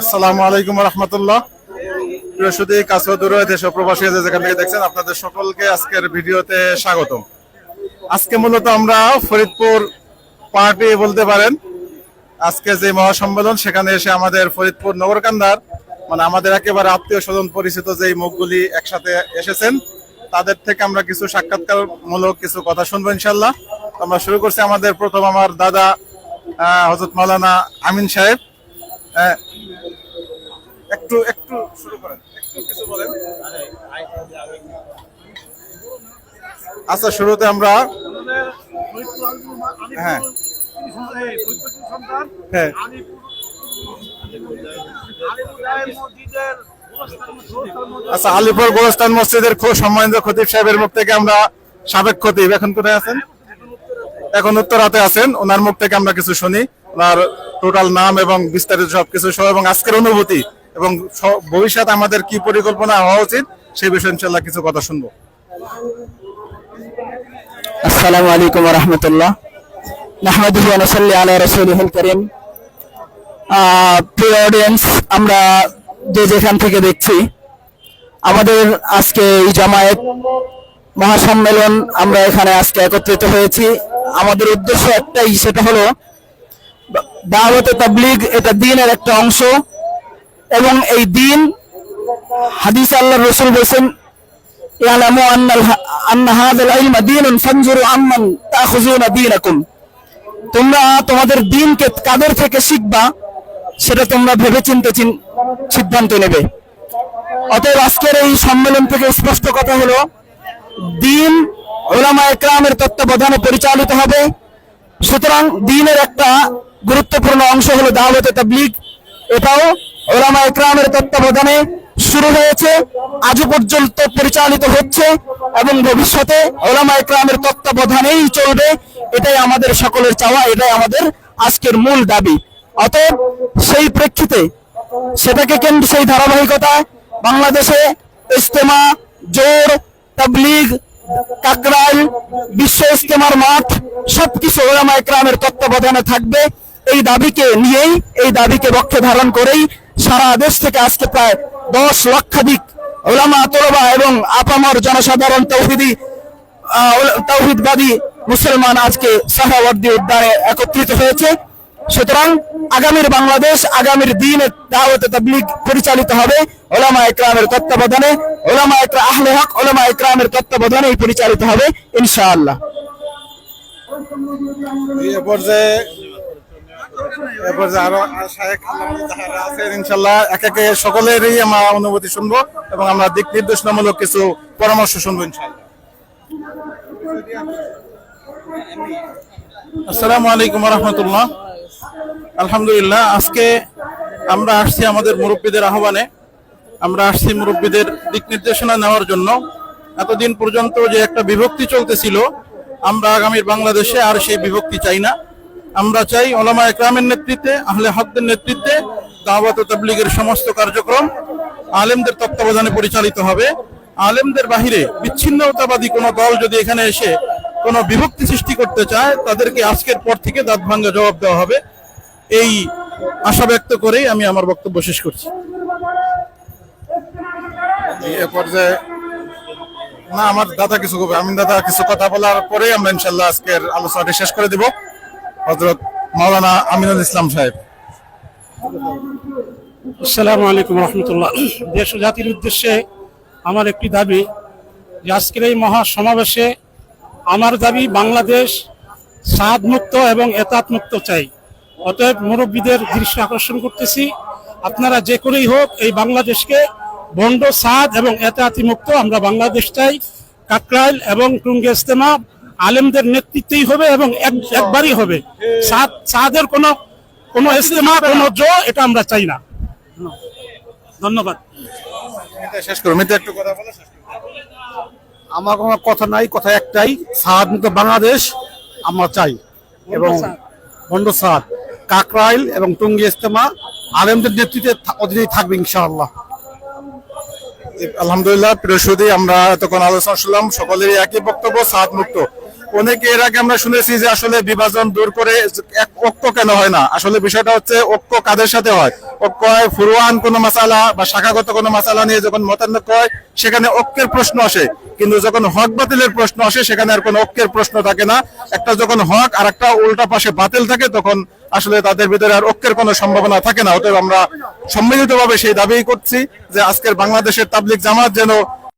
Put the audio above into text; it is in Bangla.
আসসালামু আলাইকুম রহমতুল্লাহ। কাছে দেশ প্রবাসী যেখান থেকে দেখছেন, আপনাদের সকলকে আজকের ভিডিওতে স্বাগতম। আজকে মূলত আমরা ফরিদপুর পার্টি বলতে পারেন, আজকে যে মহাসম্মেলন, সেখানে এসে আমাদের ফরিদপুর নগরকান্দার মানে আমাদের একেবারে আত্মীয় স্বজন পরিচিত যে মুখগুলি একসাথে এসেছেন, তাদের থেকে আমরা কিছু সাক্ষাৎকার মূলক কিছু কথা শুনব ইনশাল্লাহ আমরা শুরু করছি আমাদের প্রথম আমার দাদা হজরত মাওলানা আমিন সাহেব। একটু একটু শুরু করেন, একটু কিছু বলেন। আচ্ছা শুরুতে আমরা হ্যাঁ। হ্যাঁ। আচ্ছা আলিপুর গোরস্তান মসজিদের খুব সম্মানিত খতিব সাহেবের মুখ থেকে আমরা সাবেক খতিব, এখন কোথায় আছেন? এখন উত্তরাতে আছেন, ওনার মুখ থেকে আমরা কিছু শুনি। ওনার টোটাল নাম এবং বিস্তারিত সবকিছু সহ এবং আজকের অনুভূতি এবং ভবিষ্যৎ আমাদের কি পরিকল্পনা হওয়া উচিত, সেই বিষয়ে ইনশাল্লাহ কিছু কথা শুনব। আসসালামু আলাইকুম রহমতুল্লাহ। নাহমাদুহু ওয়া নুসাল্লি আলা রাসূলিহিল কারীম। প্রিয় অডিয়েন্স আমরা যে যেখান থেকে দেখছি, আমাদের আজকে এই জামায়াত মহাসম্মেলন আমরা এখানে আজকে একত্রিত হয়েছি। আমাদের উদ্দেশ্য একটাই, সেটা হলো দাওয়াতে তাবলিগ এটা দিনের একটা অংশ। এবং এই দিন হাদিস আল্লাহ রসুল বলছেন, ইয়ালামু আন্নাল আন্না হাদাল ইলমা দীনুন ফানজুরু আম্মান তাখুযুনা দীনাকুম। তোমরা তোমাদের দিনকে কাদের থেকে শিখবা, সেটা তোমরা ভেবেচিন্তে সিদ্ধান্ত নেবে। অতএব আজকের এই সম্মেলন থেকে স্পষ্ট কথা হলো, দিন ওলামা একরামের তত্ত্বাবধানে পরিচালিত হবে। সুতরাং দিনের একটা গুরুত্বপূর্ণ অংশ হলো দাওয়াতে তাবলিগ। এটাও ওলামা একরামের তত্ত্বাবধানে শুরু হয়েছে আজও পর্যন্ত পরিচালিত হচ্ছে এবং ভবিষ্যতে ওলামা একরামের তত্ত্বাবধানেই চলবে। এটাই আমাদের সকলের চাওয়া, এটাই আমাদের আজকের মূল দাবি। অতএব সেই প্রেক্ষিতে সেটাকে কেন্দ্র, সেই ধারাবাহিকতায় বাংলাদেশে ইস্তেমা জোর, তাবলিগ, কাকরাইল, বিশ্ব ইস্তেমার মাঠ, সবকিছু ওলামা একরামের তত্ত্বাবধানে থাকবে। এই দাবিকে নিয়েই, এই দাবিকে বক্ষে ধারণ করেই সারা দেশ থেকে আজকে প্রায় দশ লক্ষাধিক ওলামা তরবা এবং আপামর জনসাধারণ তৌহিদি তৌহিদবাদী মুসলমান আজকে সাহাওয়ার্দী উদ্যানে একত্রিত হয়েছে। সুতরাং আগামীর বাংলাদেশ, আগামীর দিনের দাওয়াতে তাবলিগ পরিচালিত হবে ওলামা একরামের তত্ত্বাবধানে। ওলামা একরা আহলে হক, ওলামা একরামের তত্ত্বাবধানেই পরিচালিত হবে, ইনশাআল্লাহ। এ পর্যায়ে এ পর্যায়ে আরও আছেন ইনশাল্লাহ এক একে সকলেরই আমরা অনুভূতি শুনব এবং আমরা দিক নির্দেশনামূলক কিছু পরামর্শ শুনব ইনশাল্লাহ আসসালামু আলাইকুম রহমতুল্লাহ আলহামদুলিল্লাহ, আজকে আমরা আসছি আমাদের মুরব্বীদের আহ্বানে। আমরা আসছি মুরব্বীদের দিক নির্দেশনা নেওয়ার জন্য। এতদিন পর্যন্ত যে একটা বিভক্তি চলতেছিল, আমরা আগামীর বাংলাদেশে আর সেই বিভক্তি চাই না। আমরা চাই ওলামা একরামের নেতৃত্বে, আহলে হকদের নেতৃত্বে দাওয়াত তাবলীগের সমস্ত কার্যক্রম আলেমদের তত্ত্বাবধানে পরিচালিত হবে। আলেমদের বাহিরে বিচ্ছিন্নতাবাদী কোনো দল যদি এখানে এসে কোনো বিভক্তি সৃষ্টি করতে চায়, তাদেরকে আজকের পর থেকে দাঁত ভাঙ্গা জবাব দেওয়া হবে। এই আশা ব্যক্ত করেই আমি আমার বক্তব্য শেষ করছি। এ পর্যায়ে না, আমার দাদা কিছু আমি দাদা কিছু কথা বলার পরে আমরা ইনশাল্লাহ আজকের আলোচনাটি শেষ করে দিব। হজরত মাওলানা আমিনুল ইসলাম সাহেব। আসসালামু আলাইকুম রহমতুল্লাহ। দেশ ও জাতির উদ্দেশ্যে আমার একটি দাবি যে আজকের এই মহা সমাবেশে আমার দাবি বাংলাদেশ সাদ এবং এতাত মুক্ত চাই। অতএব মুরব্বীদের দৃষ্টি আকর্ষণ করতেছি। আপনারা যে করেই হোক এই বাংলাদেশকে বন্ড সাদ এবং এতাতি মুক্ত আমরা বাংলাদেশ চাই। কাকরাইল এবং টুঙ্গে ইস্তেমা আলেমদের নেতৃত্বেই হবে এবং একবারই হবে। সাদের কোনো কোনো ইস্তেমা কোনো জো এটা আমরা চাই না। ধন্যবাদ। শেষ করো মিতা একটু কথা বলে আমার কোনো কথা নাই কথা একটাই সাদ মুক্ত বাংলাদেশ আমরা চাই। এবং বন্ড সাদ কাকরাইল এবং টঙ্গী ইস্তেমা আলেমদের নেতৃত্বে থা- অধীনেই থাকবে ইনশাআল্লাহ। আলহামদুলিল্লাহ প্রিয় সুদী আমরা এতক্ষণ আলোচনা শুনলাম সকলেরই একই বক্তব্য সাদ মুক্ত। অনেকে এর আগে আমরা শুনেছি যে আসলে বিভাজন দূর করে এক ঐক্য কেন হয় না? আসলে বিষয়টা হচ্ছে ঐক্য কাদের সাথে হয়? ঐক্য হয় ফুরওয়ান কোনো মাসালা বা শাখাগত কোনো মাসালা নিয়ে যখন মতানৈক্য হয়, সেখানে ঐক্যের প্রশ্ন আসে। কিন্তু যখন হক বাতিলের প্রশ্ন আসে, সেখানে আর কোনো ঐক্যের প্রশ্ন থাকে না। একটা যখন হক আর একটা উল্টা পাশে বাতিল থাকে, তখন আসলে তাদের ভিতরে আর ঐক্যের কোনো সম্ভাবনা থাকে না। অতএব আমরা সম্মিলিতভাবে সেই দাবি করছি যে আজকের বাংলাদেশের তাবলিক জামাত যেন